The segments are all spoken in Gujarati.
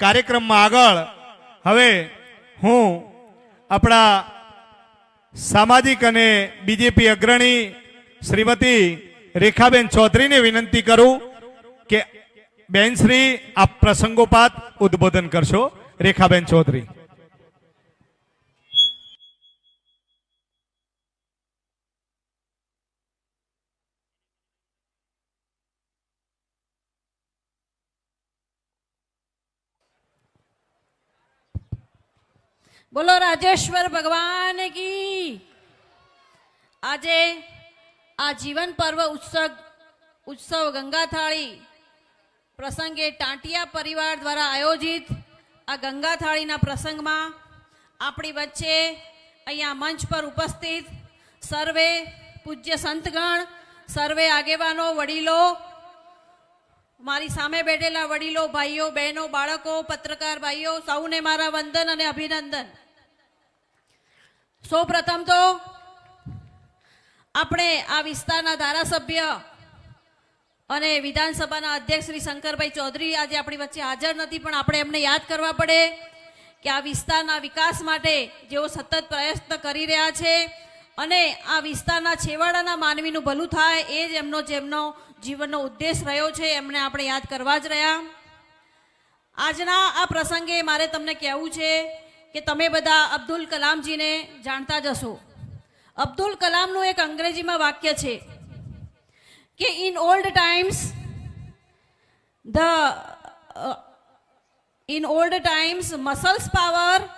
કાર્યક્રમમાં આગળ હવે હું આપણા સામાજિક અને બીજેપી અગ્રણી શ્રીમતી રેખાબેન ચૌધરીને વિનંતી કરું કે બેનશ્રી આપ પ્રસંગોપાત ઉદ્બોધન કરશો. રેખાબેન ચૌધરી. બોલો રાજેશ્વર ભગવાન કી. આજે આ જીવન પર્વ ઉત્સવ ઉત્સવ ગંગાથાળી પ્રસંગે ટાંટિયા પરિવાર દ્વારા આયોજિત આ ગંગાથાળીના પ્રસંગમાં આપણી વચ્ચે અહીંયા મંચ પર ઉપસ્થિત સર્વે પૂજ્ય સંતગણ, સર્વે આગેવાનો, વડીલો, મારી સામે બેઠેલા વડીલો, ભાઈઓ, બહેનો, બાળકો, પત્રકાર ભાઈઓ, સૌને મારા વંદન અને અભિનંદન. સૌ પ્રથમ તો આપણે આ વિસ્તારના ધારાસભ્ય અને વિધાનસભાના અધ્યક્ષ શ્રી શંકરભાઈ ચૌધરી આજે આપણી વચ્ચે હાજર નથી, પણ આપણે એમને યાદ કરવા પડે કે આ વિસ્તારના વિકાસ માટે જેઓ સતત પ્રયત્ન કરી રહ્યા છે અને આ વિસ્તારના છેવાડાના માનવીનું ભલું થાય એ જ એમનો જેમનો જીવનનો ઉદ્દેશ રહ્યો છે, એમને આપણે યાદ કરવા જ રહ્યા. આજના આ પ્રસંગે મારે તમને કહેવું છે કે તમે બધા અબ્દુલ કલામજીને જાણતા જ હશો અબ્દુલ કલામનું એક અંગ્રેજીમાં વાક્ય છે કે in old times the in old times muscles power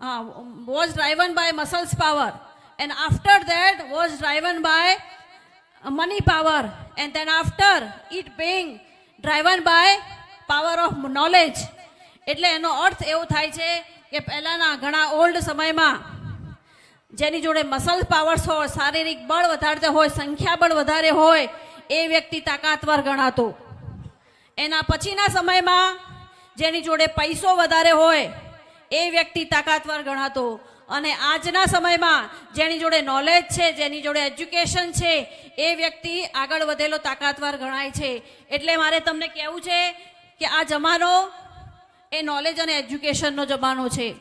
uh, was driven by muscles power and after that was driven by uh, money power and then after it being driven by power of knowledge એટલે એનો અર્થ એવો થાય છે કે પહેલાના ઘણા ઓલ્ડ સમયમાં જેની જોડે મસલ પાવર્સ હોય, શારીરિક બળ વધારતા હોય સંખ્યાબળ વધારે હોય, એ વ્યક્તિ તાકાતવર ગણાતો. એના પછીના સમયમાં જેની જોડે પૈસો વધારે હોય, એ વ્યક્તિ તાકાતવર ગણાતો. અને આજના સમયમાં જેની જોડે નોલેજ છે, જેની જોડે એજ્યુકેશન છે, એ વ્યક્તિ આગળ વધેલો તાકાતવર ગણાય છે. એટલે મારે તમને કહેવું છે કે આ જમાનો એ નોલેજ અને એજ્યુકેશનનો જમાનો છે.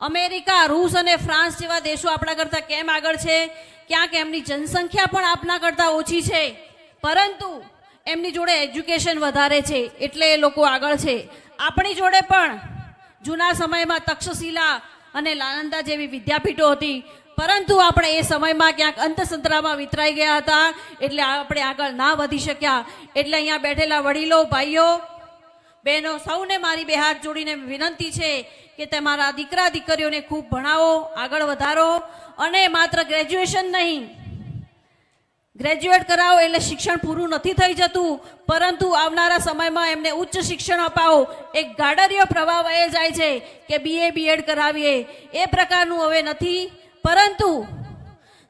અમેરિકા, રૂસ અને ફ્રાન્સ જેવા દેશો આપણા કરતાં કેમ આગળ છે? ક્યાંક એમની જનસંખ્યા પણ આપણા કરતાં ઓછી છે. પરંતુ એમની જોડે એજ્યુકેશન વધારે છે, એટલે એ લોકો આગળ છે. આપણી જોડે પણ જૂના સમયમાં તક્ષશિલા અને લાલંદા જેવી વિદ્યાપીઠો હતી. પરંતુ આપણે એ સમયમાં ક્યાંક અંતસંતરામાં વિતરાઈ ગયા હતા, એટલે આપણે આગળ ના વધી શક્યા. એટલે અહીંયા બેઠેલા વડીલો, ભાઈઓ બહેનો, સૌને મારી બે હાથ જોડીને વિનંતી છે કે તમારા દીકરા, દીકરીઓને ખૂબ ભણાવો, આગળ વધારો અને માત્ર ગ્રેજ્યુએશન નહીં ગ્રેજ્યુએટ કરાવો એટલે શિક્ષણ પૂરું નથી થઈ જતું, પરંતુ આવનારા સમયમાં એમને ઉચ્ચ શિક્ષણ અપાવો. એક ગાડરિયો પ્રવાહ એ જાય છે કે બીએ બીએડ કરાવીએ. એ પ્રકારનું હવે નથી, પરંતુ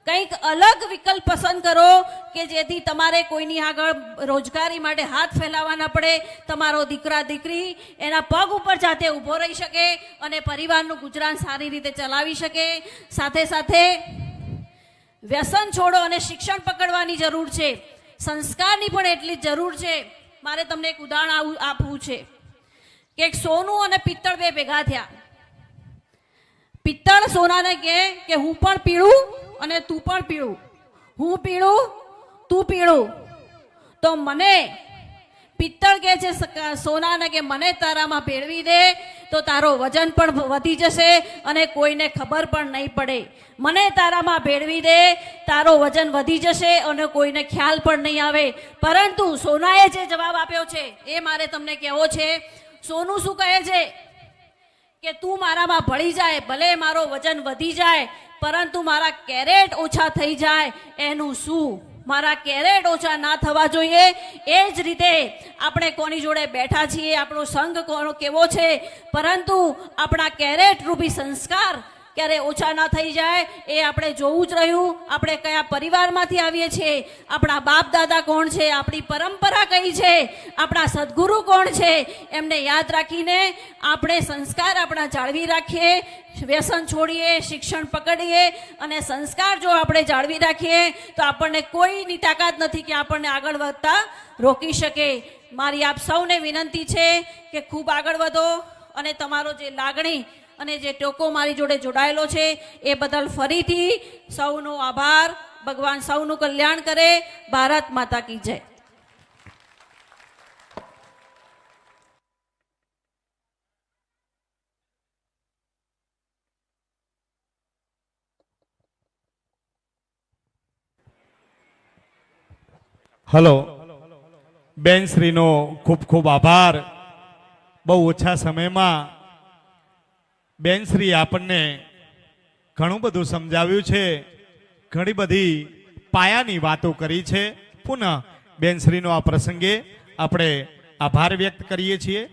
કંઈક અલગ વિકલ્પ પસંદ કરો કે જેથી તમારે કોઈની આગળ રોજગારી માટે હાથ ફેલાવવા ના પડે, તમારો દીકરા, દીકરી એના પગ ઉપર જાતે ઊભો રહી શકે અને પરિવારનું ગુજરાન સારી રીતે ચલાવી શકે. સાથે સાથે વ્યસન છોડો અને શિક્ષણ પકડવાની જરૂર છે. સંસ્કારની પણ એટલી જ જરૂર છે. મારે તમને એક ઉદાહરણ આપવું છે. કે સોનું અને પિત્તળ બે ભેગા થયા. પિત્તળ સોનાને કહે કે હું પણ પીળું અને તું પણ પીળું. હું પીળું, તું પીળું. તો મને પિત્તળ કે છે સોનાને કે મને તારામાં ભેળવી દે, તો તારો વજન પણ વધી જશે અને કોઈને ખબર પણ નહીં પડે. મને તારામાં ભેળવી દે, તારો વજન વધી જશે અને કોઈને ખ્યાલ પણ નહીં આવે. પરંતુ સોનાએ જે જવાબ આપ્યો છે, એ મારે તમને કહેવો છે, સોનું શું કહે છે? કે તું મારામાં ભળી જાય, ભલે મારો વજન વધી જાય પરંતુ મારા કેરેટ ઓછા થઈ જાય, એનું શું? મારા કેરેટ ઓછા ના થવા જોઈએ. એ જ રીતે આપણે કોની જોડે બેઠા છીએ, આપણો સંઘ કોનો કેવો છે? પરંતુ આપણા કેરેટ રૂપી સંસ્કાર ક્યારે ઓછા ના થઈ જાય, એ આપણે જોવું જ રહ્યું. આપણે કયા પરિવારમાંથી આવીએ છીએ? આપણા બાપ દાદા કોણ છે? આપણી પરંપરા કઈ છે? આપણા સદગુરુ કોણ છે? એમને યાદ રાખીને આપણે સંસ્કાર આપણા જાળવી રાખીએ, વ્યસન છોડીએ, શિક્ષણ પકડીએ અને સંસ્કાર જો આપણે જાળવી રાખીએ, તો આપણને કોઈની તાકાત નથી કે આપણને આગળ વધતા રોકી શકે. મારી આપ સૌને વિનંતી છે કે ખૂબ આગળ વધો અને તમારો જે લાગણી અને જે ટોકો મારી જોડે જોડાયેલો છે, એ બદલ ફરીથી સૌનો આભાર. ભગવાન સૌનું કલ્યાણ કરે. ભારત માતા કી જય. હલો. બેન શ્રીનો ખૂબ ખૂબ આભાર. બહુ ઓછા સમયમાં બેન શ્રી, આપણને ઘણું બધું સમજાવ્યું છે. ઘણી બધી પાયાની વાતો કરી છે. પુનઃ બેનશ્રીનો આ પ્રસંગે આપણે આભાર વ્યક્ત કરીએ છીએ.